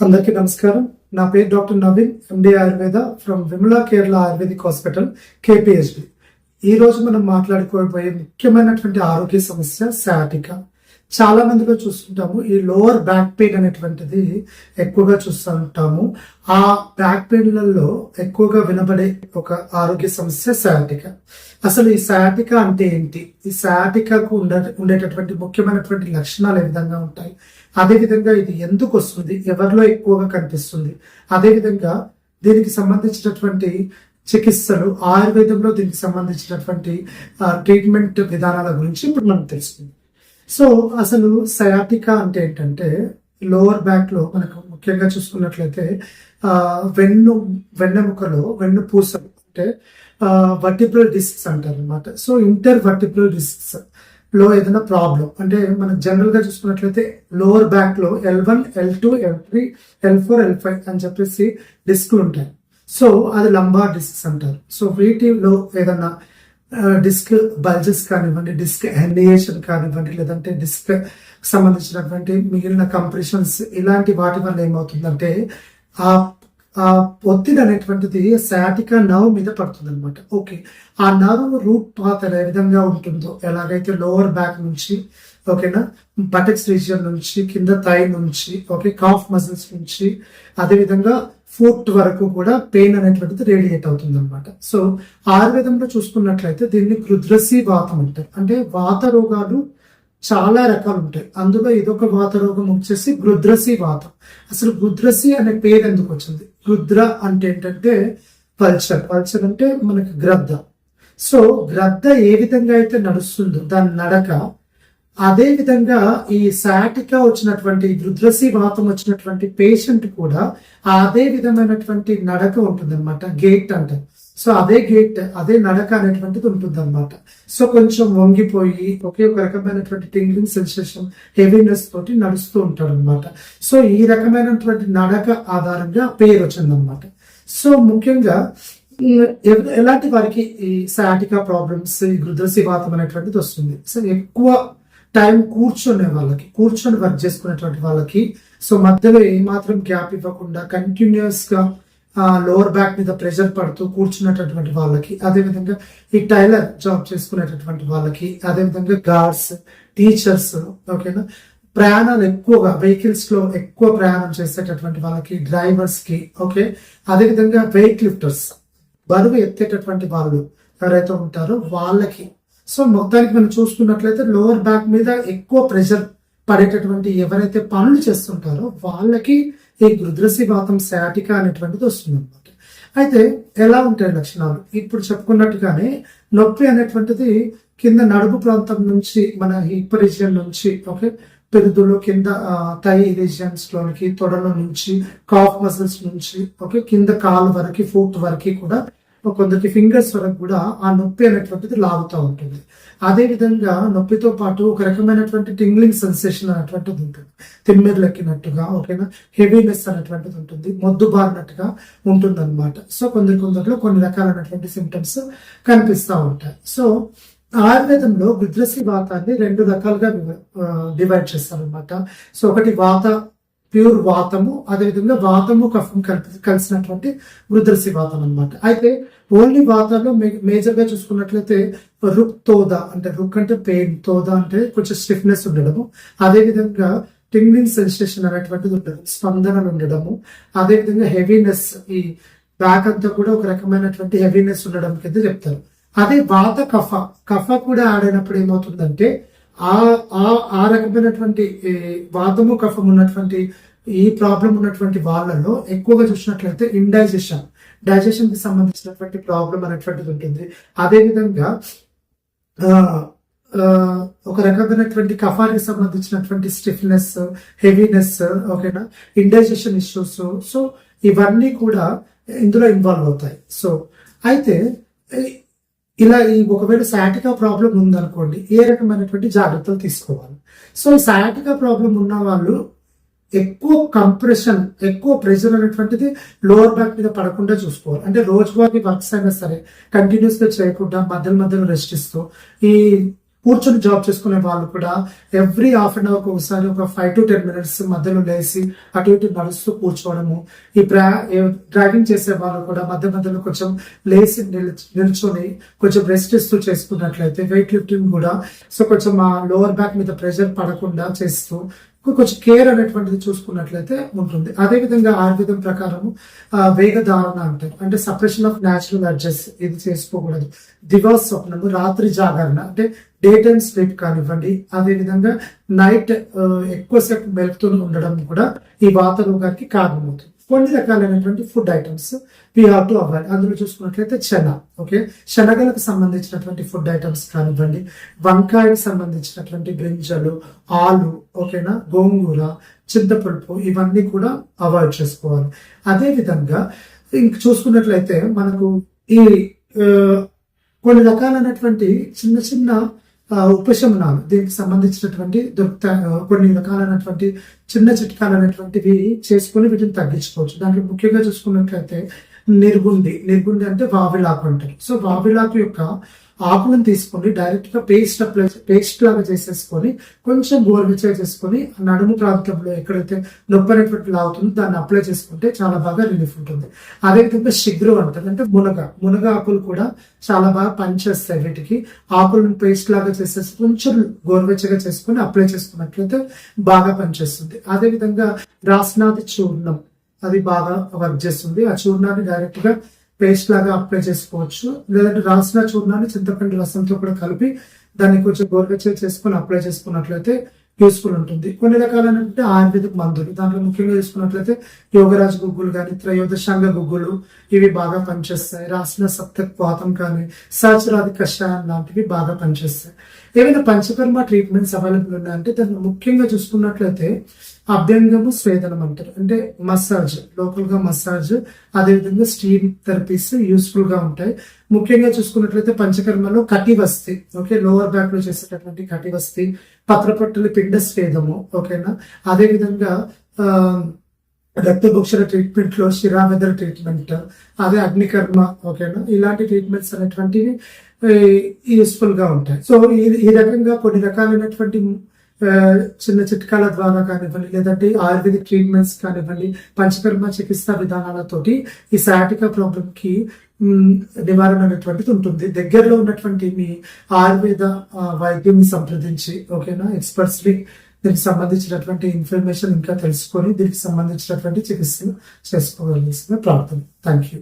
అందరికీ నమస్కారం. నా పేరు doctor Naveen MD Ayurveda from Vimala Kerala Ayurvedic hospital KPHD ఈ రోజు మనం మాట్లాడుకోబోయే ముఖ్యమైనటువంటి ఆరోగ్య సమస్య శాటిక చాలా మందిలో చూస్తుంటాము ఈ లోవర్ బ్యాక్ పెయిన్ అనేటువంటిది ఎక్కువగా చూస్తూ ఉంటాము ఆ బ్యాక్ పెయిన్లలో ఎక్కువగా వినబడే ఒక ఆరోగ్య సమస్య శాటిక అసలు ఈ శాటిక అంటే ఏంటి? ఈ శాటికకు ఉండే ఉండేటటువంటి ముఖ్యమైనటువంటి లక్షణాలు ఏ విధంగా ఉంటాయి? అదేవిధంగా ఇది ఎందుకు వస్తుంది? ఎవరిలో ఎక్కువగా కనిపిస్తుంది? అదేవిధంగా దీనికి సంబంధించినటువంటి చికిత్సలు ఆయుర్వేదంలో దీనికి సంబంధించినటువంటి ట్రీట్మెంట్ విధానాల గురించి ఇప్పుడు మనం తెలుసుకుందాం. సో అసలు సయాటికా అంటే ఏంటంటే లోవర్ బ్యాక్లో మనకు ముఖ్యంగా చూసుకున్నట్లయితే వెన్ను వెన్నెముకలో వెన్ను పూసలు అంటే వర్టిబ్రల్ డిస్క్స్ అంటారు అనమాట సో ఇంటర్ వర్టిబ్రల్ డిస్క్స్లో ఏదైనా ప్రాబ్లం అంటే మనం జనరల్గా చూసుకున్నట్లయితే లోవర్ బ్యాక్లో L one L two L three L four L five అని చెప్పేసి డిస్క్లు ఉంటాయి. సో అది లంబార్ డిస్క్స్ అంటారు. సో వీటిలో ఏదైనా డిస్క్ బల్జెస్ కానివ్వండి డిస్క్ హెండియేషన్ కానివ్వండి లేదంటే డిస్క్ సంబంధించినటువంటి మిగిలిన కంప్రెషన్స్ ఇలాంటి వాటి వల్ల ఏమవుతుందంటే ఆ ఆ ఒత్తిడి అనేటువంటిది శాటిక నర్వ్ మీద పడుతుంది అనమాట ఓకే ఆ నర్వ్ రూట్ పాత్ ఏ విధంగా ఉంటుందో ఎలాగైతే లోవర్ బ్యాక్ నుంచి ఓకేనా బటెక్స్ రీజియన్ నుంచి కింద థై నుంచి ఓకే కాఫ్ మజిల్స్ నుంచి అదేవిధంగా ఫుట్ వరకు కూడా పెయిన్ అనేటువంటిది రేడియేట్ అవుతుంది అనమాట సో ఆయుర్వేదంలో చూసుకున్నట్లయితే దీన్ని కృద్రసి వాతం అంటారు. అంటే వాత రోగాలు చాలా రకాలు ఉంటాయి. అందులో ఇదొక వాత రోగం వచ్చేసి గృద్రసి వాతం. అసలు గృద్రసి అనే పేరు ఎందుకు వచ్చింది? గృద్ర అంటే ఏంటంటే పల్చర్. పల్చర్ అంటే మనకి గ్రద్ద. సో గ్రద్ద ఏ విధంగా అయితే నడుస్తుందో దాని నడక అదే విధంగా ఈ సాటిగా వచ్చినటువంటి రుద్రసి వాతం వచ్చినటువంటి పేషెంట్ కూడా అదే విధమైనటువంటి నడక ఉంటుంది అనమాట గేట్ అంటే. సో అదే గేట్ అదే నడక అనేటువంటిది ఉంటుంది అనమాట సో కొంచెం వంగిపోయి ఒకే ఒక రకమైనటువంటి టింగ్లింగ్ సెన్సేషన్ హెవీనెస్ తోటి నడుస్తూ ఉంటాడు అనమాట సో ఈ రకమైనటువంటి నడక ఆధారంగా పేరు వచ్చిందనమాట సో ముఖ్యంగా ఎలాంటి వారికి ఈ సాటికా ప్రాబ్లమ్స్ ఈ రుద్రసి వాతం అనేటువంటిది వస్తుంది? సో ఎక్కువ టైం కూర్చునే వాళ్ళకి కూర్చొని వర్క్ చేసుకునేటువంటి వాళ్ళకి. సో మధ్యలో ఏమాత్రం గ్యాప్ ఇవ్వకుండా కంటిన్యూస్గా లోవర్ బ్యాక్ మీద ప్రెషర్ పడుతూ కూర్చున్నటువంటి వాళ్ళకి అదేవిధంగా ఈ టైలర్ జాబ్ చేసుకునేటటువంటి వాళ్ళకి అదేవిధంగా గార్డ్స్ టీచర్స్ ఓకేనా ప్రయాణాలు ఎక్కువగా వెహికల్స్లో ఎక్కువ ప్రయాణం చేసేటటువంటి వాళ్ళకి డ్రైవర్స్కి ఓకే అదేవిధంగా వెయిట్ లిఫ్టర్స్ బరువు ఎత్తేటటువంటి వాళ్ళు ఎవరైతే ఉంటారో వాళ్ళకి సో మొత్తానికి మనం చూసుకున్నట్లయితే లోవర్ బ్యాక్ మీద ఎక్కువ ప్రెషర్ పడేటటువంటి ఎవరైతే పనులు చేస్తుంటారో వాళ్ళకి ఈ గృద్రసి వాతం శాటిక అనేటువంటిది వస్తుంది. అనమాట అయితే ఎలా ఉంటాయి లక్షణాలు? ఇప్పుడు చెప్పుకున్నట్టుగానే నొప్పి అనేటువంటిది కింద నడుపు ప్రాంతం నుంచి మన హిప్ రీజియన్ నుంచి ఓకే పెరుదులు కింద థై రీజియన్స్ లోనికి తొడల నుంచి కాఫ్ మసిల్స్ నుంచి ఓకే కింద కాలు వరకు ఫుట్ వరకు కూడా కొందరికి ఫింగర్స్ వరకు కూడా ఆ నొప్పి అనేటువంటిది లాగుతూ ఉంటుంది. అదేవిధంగా నొప్పితో పాటు ఒక రకమైనటువంటి టింగ్లింగ్ సెన్సేషన్ అనేటువంటిది ఉంటుంది. తిమ్మిర్లు ఎక్కినట్టుగా ఓకేనా? హెవీనెస్ అనేటువంటిది ఉంటుంది. మొద్దు బారినట్టుగా ఉంటుంది అనమాట సో కొందరు కొందరిలో కొన్ని రకాలైనటువంటి సిమ్టమ్స్ కనిపిస్తూ ఉంటాయి. సో ఆయుర్వేదంలో గుద్రసి వాతాన్ని రెండు రకాలుగా డివైడ్ చేస్తారనమాట సో ఒకటి వాత ప్యూర్ వాతము అదేవిధంగా వాతము కఫం కలిపి కలిసినటువంటి వృద్ధసి వాతం అనమాట అయితే ఓన్లీ వాతంలో మేజర్గా చూసుకున్నట్లయితే రుక్ తోద అంటే రుక్ అంటే పెయిన్ తోద అంటే కొంచెం స్టిఫ్నెస్ ఉండడము అదేవిధంగా టింగ్లింగ్ సెన్సేషన్ అనేటువంటిది ఉండడం స్పందనలు ఉండడము అదేవిధంగా హెవీనెస్ ఈ బ్యాక్ అంతా కూడా ఒక రకమైనటువంటి హెవీనెస్ ఉండడం కింద చెప్తారు. అదే వాత కఫ కఫ కూడా ఆడైనప్పుడు ఏమవుతుందంటే ఆ ఆ ఆ రకమైనటువంటి వాతము కఫం ఉన్నటువంటి ఈ ప్రాబ్లం ఉన్నటువంటి వాళ్ళలో ఎక్కువగా చూసినట్లయితే ఇండైజెషన్. డైజెషన్కి సంబంధించినటువంటి ప్రాబ్లం అనేటువంటిది ఉంటుంది. అదేవిధంగా ఒక రకమైనటువంటి కఫానికి సంబంధించినటువంటి స్టిఫ్నెస్ హెవీనెస్ ఓకేనా ఇండైజెషన్ ఇష్యూస్. సో ఇవన్నీ కూడా ఇందులో ఇన్వాల్వ్ అవుతాయి. సో అయితే ఇలా ఈ ఒకవేళ సాటికా ప్రాబ్లం ఉందనుకోండి ఏ రకమైనటువంటి జాగ్రత్తలు తీసుకోవాలి? సో ఈ సాటికా ప్రాబ్లం ఉన్న వాళ్ళు ఎక్కువ కంప్రెషన్ ఎక్కువ ప్రెషర్ అనేటువంటిది లోవర్ బ్యాక్ మీద పడకుండా చూసుకోవాలి. అంటే రోజువారీ వర్క్స్ అయినా సరే కంటిన్యూస్గా చేయకుండా మధ్యలో మధ్యలో రెస్ట్ ఇస్తూ ఈ కూర్చొని జాబ్ చేసుకునే వాళ్ళు కూడా ఎవ్రీ హాఫ్ అన్ అవర్ ఒకసారి ఒక ఫైవ్ టు టెన్ మినిట్స్ మధ్యలో లేచి అటు ఇటు నడుస్తూ కూర్చోవడము. ఈ ప్రా డ్రైవింగ్ చేసే వాళ్ళు కూడా మధ్య మధ్యలో కొంచెం లేచి నిల్- నిల్చొని కొంచెం రెస్ట్ ఇస్తూ చేసుకున్నట్లయితే వెయిట్ లిఫ్టింగ్ కూడా సో కొంచెం ఆ లోవర్ బ్యాక్ మీద ప్రెషర్ పడకుండా చేస్తూ కొంచెం కేర్ అనేటువంటిది చూసుకున్నట్లయితే ఉంటుంది. అదే విధంగా ఆయుర్వేదం ప్రకారం వేగధారణ అంటారు. అంటే సప్రెషన్ ఆఫ్ న్యాచురల్ అడ్జస్ట్ ఇది చేసుకోకూడదు. దివాస్ స్వప్నము రాత్రి జాగరణ. అంటే డే టైమ్ స్లీప్ కానివ్వండి. అదే విధంగా నైట్ ఎక్కువసేపు మెలుపుతూ ఉండడం కూడా ఈ వాత రోగానికి కారణమవుతుంది. కొన్ని రకాలైనటువంటి food items we have to avoid అందులో చూసుకున్నట్లయితే శన ఓకే శనగలకు సంబంధించినటువంటి ఫుడ్ ఐటమ్స్ కానివ్వండి వంకాయకి సంబంధించినటువంటి బ్రింజలు ఆలు ఓకేనా గోంగూర చింతపలుపు ఇవన్నీ కూడా అవాయిడ్ చేసుకోవాలి. అదేవిధంగా ఇంక చూసుకున్నట్లయితే మనకు ఈ కొన్ని రకాలైనటువంటి చిన్న చిన్న ఉపశమనాలు. దీనికి సంబంధించినటువంటి దొరుకుతాయి కొన్ని రకాలైనటువంటి చిన్న చిట్కాలు అనేటువంటివి చేసుకొని వీటిని తగ్గించుకోవచ్చు. దాంట్లో ముఖ్యంగా చూసుకున్నట్లయితే నిర్గుండి నిర్గుండి అంటే వావిలాకు అంటారు. సో వావిలాకు యొక్క ఆకులను తీసుకొని డైరెక్ట్గా పేస్ట్ అప్లై పేస్ట్ లాగా చేసేసుకొని కొంచెం గోరువెచ్చగా చేసుకొని నడుము ప్రాంతంలో ఎక్కడైతే నొప్పి అనేటువంటి లాగుతుందో దాన్ని అప్లై చేసుకుంటే చాలా బాగా రిలీఫ్ ఉంటుంది. అదేవిధంగా శిగ్రు అంటారు. అంటే మునగ మునగ ఆకులు కూడా చాలా బాగా పనిచేస్తాయి వీటికి. ఆకులను పేస్ట్ లాగా చేసేసి కొంచెం గోరువెచ్చగా చేసుకొని అప్లై చేసుకున్నట్లయితే బాగా పనిచేస్తుంది. అదేవిధంగా రాస్నాథి చూర్ణం అది బాగా వర్క్ చేస్తుంది. ఆ చూర్ణాన్ని డైరెక్ట్గా పేస్ట్ లాగా అప్లై చేసుకోవచ్చు. లేదంటే రాసిన చూర్ణాన్ని చింతపండు రసంతో కూడా కలిపి దాన్ని కొంచెం గోరువెచ్చగా చేసుకొని అప్లై చేసుకున్నట్లయితే యూస్ఫుల్ ఉంటుంది. కొన్ని రకాలైనటువంటి ఆయుర్వేదిక్ మందులు. దాంట్లో ముఖ్యంగా చూసుకున్నట్లయితే యోగరాజ్ గుగ్గులు కానీ త్రయోదశాంగ గుగ్గులు ఇవి బాగా పనిచేస్తాయి. రాసిన సప్త వాతం కానీ సహచరాది కషాయం లాంటివి బాగా పనిచేస్తాయి. ఏమైనా పంచకర్మ ట్రీట్మెంట్స్ అవైలబుల్ ఉన్నాయంటే దాన్ని ముఖ్యంగా చూసుకున్నట్లయితే అభ్యంగము స్వేదనం అంటారు. అంటే మసాజ్ లోకల్గా మసాజ్ అదేవిధంగా స్టీమ్ థెరపీస్ యూస్ఫుల్గా ఉంటాయి. ముఖ్యంగా చూసుకున్నట్లయితే పంచకర్మలో కటివస్తి ఓకే లోవర్ బ్యాక్లో చేసేటటువంటి కటివస్తి పత్రపట్టుల పిండ స్వేదము ఓకేనా? అదే విధంగా ఆ, రక్తభక్షణ ట్రీట్మెంట్లో ట్రీట్మెంట్ అదే అగ్నికర్మ ఓకేనా? ఇలాంటి ట్రీట్మెంట్స్ అనేటువంటివి యూస్ఫుల్గా ఉంటాయి. సో ఈ ఈ రకంగా కొన్ని రకాలైనటువంటి చిన్న చిట్కాల ద్వారా కానివ్వండి లేదంటే ఆయుర్వేదిక్ ట్రీట్మెంట్స్ కానివ్వండి పంచకర్మ చికిత్సా విధానాలతోటి ఈ సాటికా ప్రాబ్లం కి నివారణ అనేటువంటిది ఉంటుంది. దగ్గరలో ఉన్నటువంటి మీ ఆయుర్వేద వైద్యం వైద్యుని సంప్రదించి ఓకేనా ఎక్స్పర్ట్స్ని దీనికి సంబంధించినటువంటి ఇన్ఫర్మేషన్ ఇంకా తెలుసుకొని దీనికి సంబంధించినటువంటి చికిత్సలు చేసుకోవాల్సిన ప్రార్థన థ్యాంక్ యూ